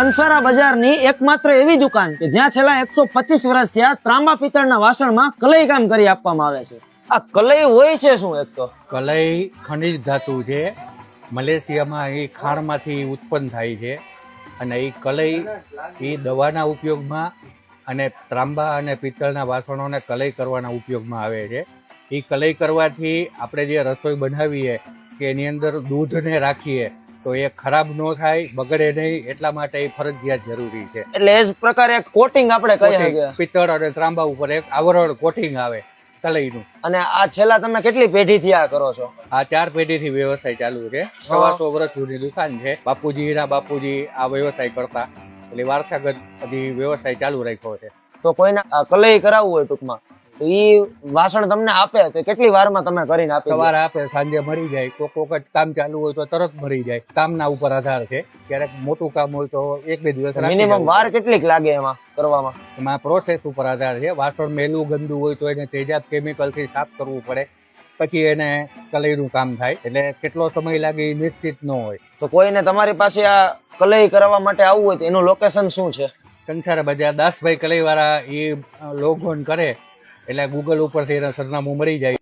કંસારા બજારની એકમાત્ર એવી દુકાન કે જ્યાં છેલ્લા એકસો પચીસ વર્ષ થયા ત્રાંબા પિત્તળના વાસણમાં કલઈ કામ કરી આપવામાં આવે છે. આ કલઈ હોય છે શું એક તો? કલઈ ખનિજ ધાતુ છે. મલેશિયામાં એ ખાણમાંથી ઉત્પન્ન થાય છે અને એ કલઈ એ દવાના ઉપયોગમાં અને ત્રાંબા અને પિત્તળના વાસણોને કલઈ કરવાના ઉપયોગમાં આવે છે. એ કલઈ કરવાથી આપણે જે રસોઈ બનાવીએ કે એની અંદર દૂધને રાખીએ તો એ ખરાબ ન થાય બગડે નહીં એટલા માટે એ ફરજિયાત જરૂરી છે. એટલે એ જ પ્રકારે એક કોટિંગ આપણે કહીએ પિત્તળ અને ત્રાંબા ઉપર એક આવરણ કોટિંગ આવે તલઈનું. અને આ છેલ્લા તમે કેટલી પેઢીથી આ કરો છો? આ ચાર પેઢીથી વ્યવસાય ચાલુ છે. સવાસો વર્ષ જૂની દુકાન છે. બાપુજીના બાપુજી આ વ્યવસાય કરતા. એટલે વારસાગત હજી વ્યવસાય ચાલુ રાખ્યો છે. તો કોઈને કલઈ કરાવવું હોય ટૂંકમાં? તો એ વાસણ તમને આપે તો કેટલી વારમાં તમે કરીને આપે? સવારે આપે સાંજે મરી જાય. કોક જ કામ ચાલુ હોય તો તરત મરી જાય. કામના ઉપર આધાર છે. ક્યારેક મોટું કામ હોય તો એક બે દિવસ મિનિમમ વાર કેટલીક લાગે એમાં કરવામાં? એમાં પ્રોસેસ ઉપર આધાર છે. વાસણ મેલું ગંદુ હોય તો એને તેજાબ કેમિકલથી સાફ કરવું પડે. પછી એને કલઈનું કામ થાય. એટલે કેટલો સમય લાગે એ નિશ્ચિત ન હોય. તો કોઈને તમારી પાસે આ કલઈ કરાવવા માટે આવવું હોય તો એનું લોકેશન શું છે? કંસારા બજાર દાસભાઈ કલઈવાળા એ લોગોન કરે. એટલે ગૂગલ ઉપરથી એના સરનામું મળી જાય.